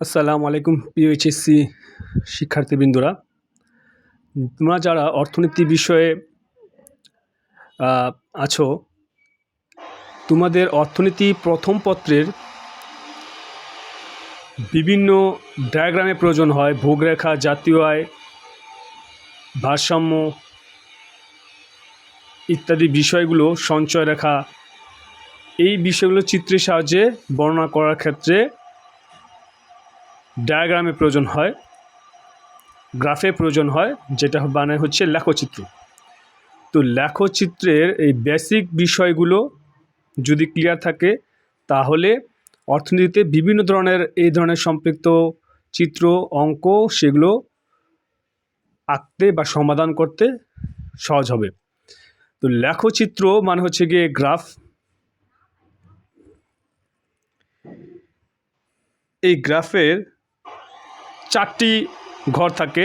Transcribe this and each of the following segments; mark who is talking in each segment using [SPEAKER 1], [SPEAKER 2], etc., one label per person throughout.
[SPEAKER 1] আসসালামু আলাইকুম প্রিয় এইচএসসি শিক্ষার্থীবৃন্দরা। তোমরা যারা অর্থনীতি বিষয়ে আছো, তোমাদের অর্থনীতি প্রথম পত্রের বিভিন্ন ডায়াগ্রামের প্রয়োজন হয়। ভোগরেখা জাতীয় আয়, ভারসাম্য ইত্যাদি বিষয়গুলো, সঞ্চয় রেখা। এই বিষয়গুলো চিত্রের সাহায্যে বর্ণনা করার ক্ষেত্রে ডায়াগ্রামের প্রয়োজন হয়, গ্রাফে প্রয়োজন হয়, যেটা মানে হচ্ছে লেখচিত্র। তো লেখচিত্রের এই বেসিক বিষয়গুলো যদি ক্লিয়ার থাকে, তাহলে অর্থনীতিতে বিভিন্ন ধরনের, এই ধরনের সম্পৃক্ত চিত্র, অঙ্ক সেগুলো আঁকতে বা সমাধান করতে সহজ হবে। তো লেখচিত্র মানে হচ্ছে গিয়ে গ্রাফ এই গ্রাফের চারটি ঘর থাকে।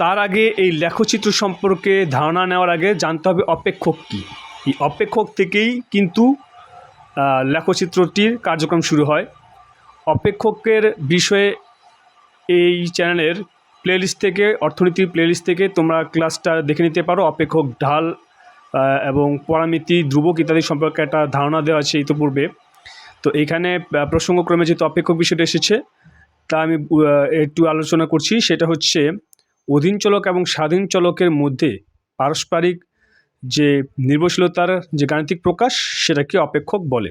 [SPEAKER 1] তার আগে এই লেখচিত্র সম্পর্কে ধারণা নেওয়ার আগে জানতে হবে অপেক্ষক কী। এই অপেক্ষক থেকেই কিন্তু লেখচিত্রটির কার্যক্রম শুরু হয়। অপেক্ষকের বিষয়ে এই চ্যানেলের প্লেলিস্ট থেকে, অর্থনীতির প্লেলিস্ট থেকে তোমরা ক্লাসটা দেখে নিতে পারো। অপেক্ষক ঢাল এবং পরামিতি ধ্রুবক ইত্যাদি সম্পর্কে একটা ধারণা দেওয়া আছে ইতিপূর্বে। তো এইখানে আহ, প্রসঙ্গক্রমে যেহেতু অপেক্ষক বিষয়টা এসেছে তা আমি একটু আলোচনা করছি। সেটা হচ্ছে অধীন চলক এবং স্বাধীন চলকের মধ্যে পারস্পরিক যে নির্ভরশীলতার যে গাণিতিক প্রকাশ সেটাকে অপেক্ষক বলে।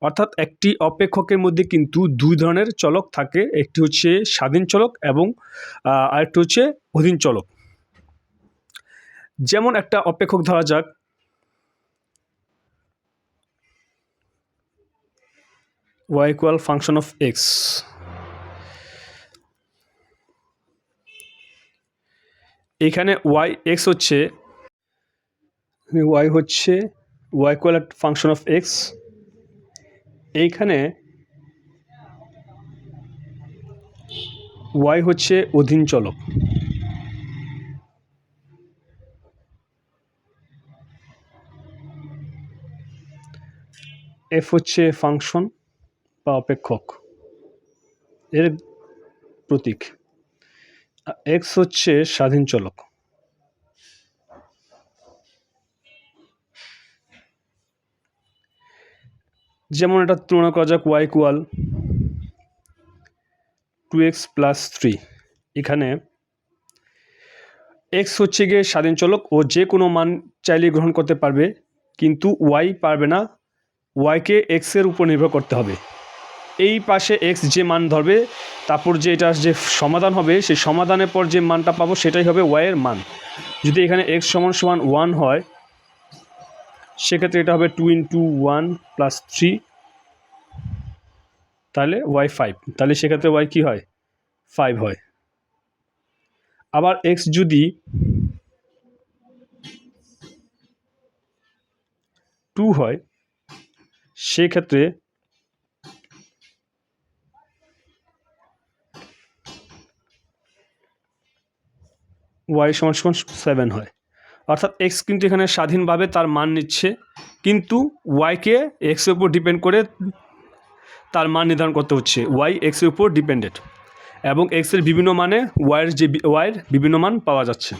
[SPEAKER 1] অর্থাৎ একটি অপেক্ষকের মধ্যে কিন্তু দুই ধরনের চলক থাকে। একটি হচ্ছে স্বাধীন চলক এবং আরেকটি হচ্ছে অধীন চলক। যেমন একটা অপেক্ষক ধরা যাক। y equal function of x এখানে y এক্স হচ্ছে, y হচ্ছে y equal function of x এইখানে y হচ্ছে অধীন চলক এফ হচ্ছে ফাংশন বা অপেক্ষক। এর প্রতীক। এক্স হচ্ছে স্বাধীন চলক। যেমন এটা তুলনা করা যাক y equal to x plus three এখানে এক্স হচ্ছে গিয়ে স্বাধীন চলক ও যে কোনো মান চাইলে গ্রহণ করতে পারবে, কিন্তু ওয়াই পারবে না ওয়াইকে এক্সের উপর নির্ভর করতে হবে। এই পাশে এক্স যে মান ধরবে, তারপর যে এটা যে সমাধান হবে, সেই সমাধানের পর যে মানটা পাবো, সেটাই হবে ওয়াইয়ের মান। যদি এখানে এক্স সমান সমান ওয়ান হয়, সেক্ষেত্রে এটা হবে two into one plus three তাহলে ওয়াই ফাইভ তাহলে সেক্ষেত্রে ওয়াই কী হয়? ফাইভ হয়। আবার এক্স যদি টু হয় সেক্ষেত্রে ওয়াই সমান সমান সেভেন হয়। অর্থাৎ এক্স কিন্তু এখানে স্বাধীনভাবে তার মান নিচ্ছে, কিন্তু ওয়াইকে এক্সের উপর ডিপেন্ড করে তার মান নির্ধারণ করতে হচ্ছে। ওয়াই এক্সের উপর ডিপেন্ডেড এবং এক্সের বিভিন্ন মানে ওয়াইয়ের যে ওয়াইয়ের বিভিন্ন মান পাওয়া যাচ্ছে।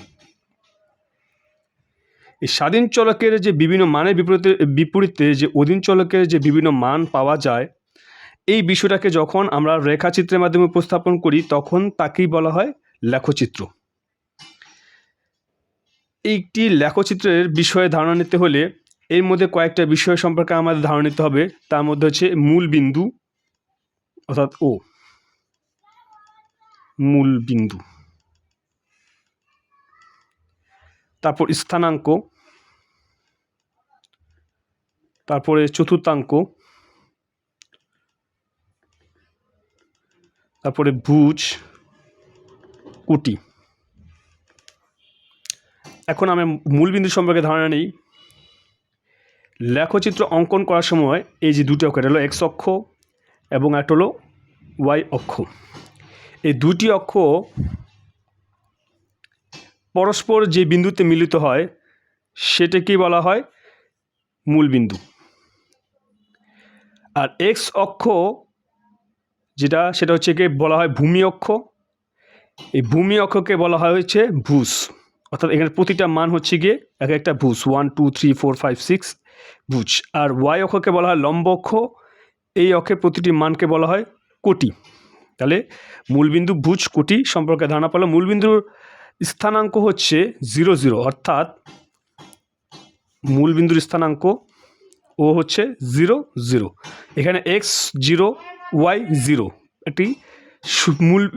[SPEAKER 1] এই স্বাধীন চলকের যে বিভিন্ন মানের বিপরীতে বিপরীতে যে অধীন চলকের যে বিভিন্ন মান পাওয়া যায়, এই বিষয়টাকে যখন আমরা রেখাচিত্রের মাধ্যমে উপস্থাপন করি, তখন তাকেই বলা হয় লেখচিত্র। একটি লেখচিত্রের বিষয়ে ধারণা নিতে হলে এর মধ্যে কয়েকটা বিষয় সম্পর্কে আমাদের ধারণা নিতে হবে। তার মধ্যে হচ্ছে মূল বিন্দু, অর্থাৎ ও মূল বিন্দু। তারপর স্থানাঙ্ক, তারপরে চতুর্থাঙ্ক, তারপরে ভুজ, কুটি। এখন আমি মূলবিন্দু সম্পর্কে ধারণা নেই। লেখচিত্র অঙ্কন করার সময় এই যে দুটি অক্ষ, এটা হলো এক্স অক্ষ এবং একটা হলো ওয়াই অক্ষ। এই দুটি অক্ষ পরস্পর যে বিন্দুতে মিলিত হয়, সেটাকেই বলা হয় মূলবিন্দু আর এক্স অক্ষ, যেটা, সেটা হচ্ছে কি বলা হয় ভূমি অক্ষ। এই ভূমি অক্ষকে বলা হয় হচ্ছে ভূস। অর্থাৎ এখানে প্রতিটা মান হচ্ছে গিয়ে এক একটা ভূস। One two three four five six ভুজ। আর ওয়াই অক্ষকে বলা হয় লম্ব অক্ষ। এই অক্ষের প্রতিটি মানকে বলা হয় কোটি। তাহলে মূলবিন্দু ভুজ কোটি সম্পর্কে ধারণা পেল। মূলবিন্দুর স্থানাঙ্ক হচ্ছে জিরো জিরো, অর্থাৎ মূলবিন্দুর স্থানাঙ্ক ও হচ্ছে জিরো জিরো। এখানে এক্স জিরো ওয়াই জিরো একটি সু- মূল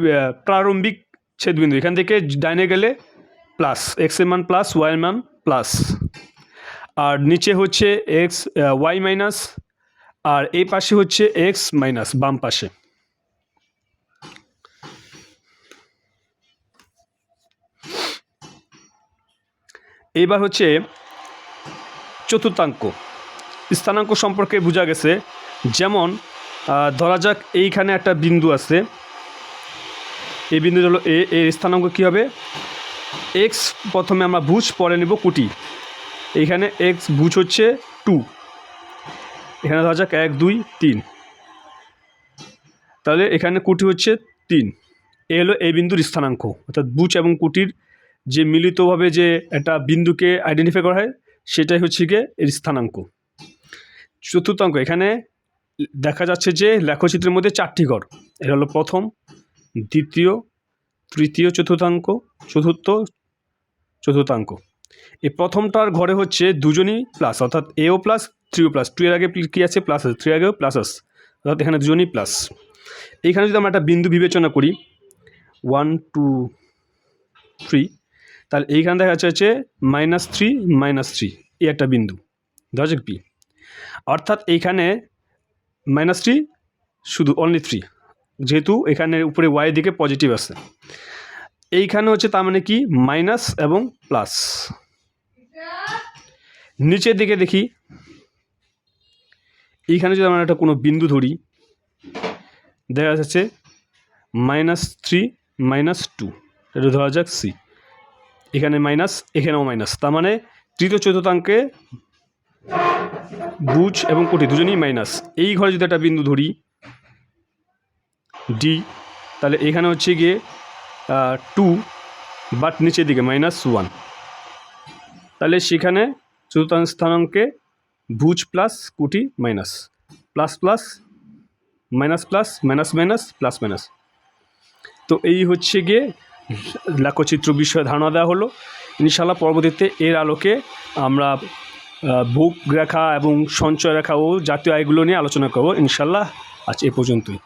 [SPEAKER 1] প্রারম্ভিক ছেদবিন্দু। এখান থেকে ডাইনে গেলে প্লাস এক্সের মান প্লাস ওয়াই মান প্লাস আর নিচে হচ্ছে এক্স ওয়াই মাইনাস আর এই পাশে হচ্ছে এক্স মাইনাস বাম পাশে। এইবার হচ্ছে চতুর্থাঙ্ক। স্থানাঙ্ক সম্পর্কে বোঝা গেছে, যেমন ধরা যাক এইখানে একটা বিন্দু আছে। এই বিন্দু হলো এ, এর স্থানাঙ্ক কী হবে? এক্স প্রথমে আমরা ভুজ পরে নেব কুটি। এইখানে এক্স ভুজ হচ্ছে টু। এখানে ধরা যাক এক, দুই, তিন। তাহলে এখানে কুটি হচ্ছে তিন। এ হলো এই বিন্দুর স্থানাঙ্ক, অর্থাৎ বুচ এবং কুটির যে মিলিতভাবে যে একটা বিন্দুকে আইডেন্টিফাই করা হয়, সেটাই হচ্ছে গিয়ে এর স্থানাঙ্ক। চতুর্থাঙ্ক এখানে দেখা যাচ্ছে যে লেখচিত্রের মধ্যে চারটি ঘর এটা হলো প্রথম, দ্বিতীয়, তৃতীয় চতুর্থাঙ্ক, চতুর্থ, চতুর্থাঙ্ক। এই প্রথমটার ঘরে হচ্ছে দুজনই প্লাস অর্থাৎ এও প্লাস থ্রিও প্লাস টু এর আগে কী আছে? প্লাস আছে। থ্রি আগেও প্লাস আছে। অর্থাৎ এখানে দুজনই প্লাস এইখানে যদি আমরা একটা বিন্দু বিবেচনা করি ওয়ান টু থ্রি তাহলে এইখানে দেখা যাচ্ছে মাইনাস থ্রি মাইনাস থ্রি এই একটা বিন্দু। ধরা যাক পি অর্থাৎ এইখানে মাইনাস থ্রি শুধু অনলি থ্রি যেহেতু এখানে উপরে ওয়াই দিকে পজিটিভ আছে। এইখানে হচ্ছে তার মানে কি? মাইনাস এবং প্লাস নিচের দিকে দেখি। এইখানে যদি আমরা একটা কোনো বিন্দু ধরি, দেখা যাচ্ছে মাইনাস থ্রি মাইনাস টু এটা ধরা যাক সি এখানে মাইনাস এখানেও মাইনাস তার মানে তৃতীয় চতুর্থাঙ্কে বুঝ এবং কোটি দুজনেই মাইনাস এই ঘরে যদি একটা বিন্দু ধরি ডি তাহলে এখানে হচ্ছে গিয়ে টু বাট নিচের দিকে মাইনাস ওয়ান তাহলে সেখানে চতুর্থাংশ স্থানাঙ্কে ভুজ প্লাস কুটি minus plus plus minus plus minus minus plus minus তো এই হচ্ছে গিয়ে লেখচিত্র বিষয়ে ধারণা দেওয়া হলো। ইনশাল্লাহ পরবর্তীতে এর আলোকে আমরা বুক রেখা এবং সঞ্চয় রেখা ও জাতীয় আয়গুলো নিয়ে আলোচনা করব। ইনশাল্লাহ আজ এ পর্যন্তই।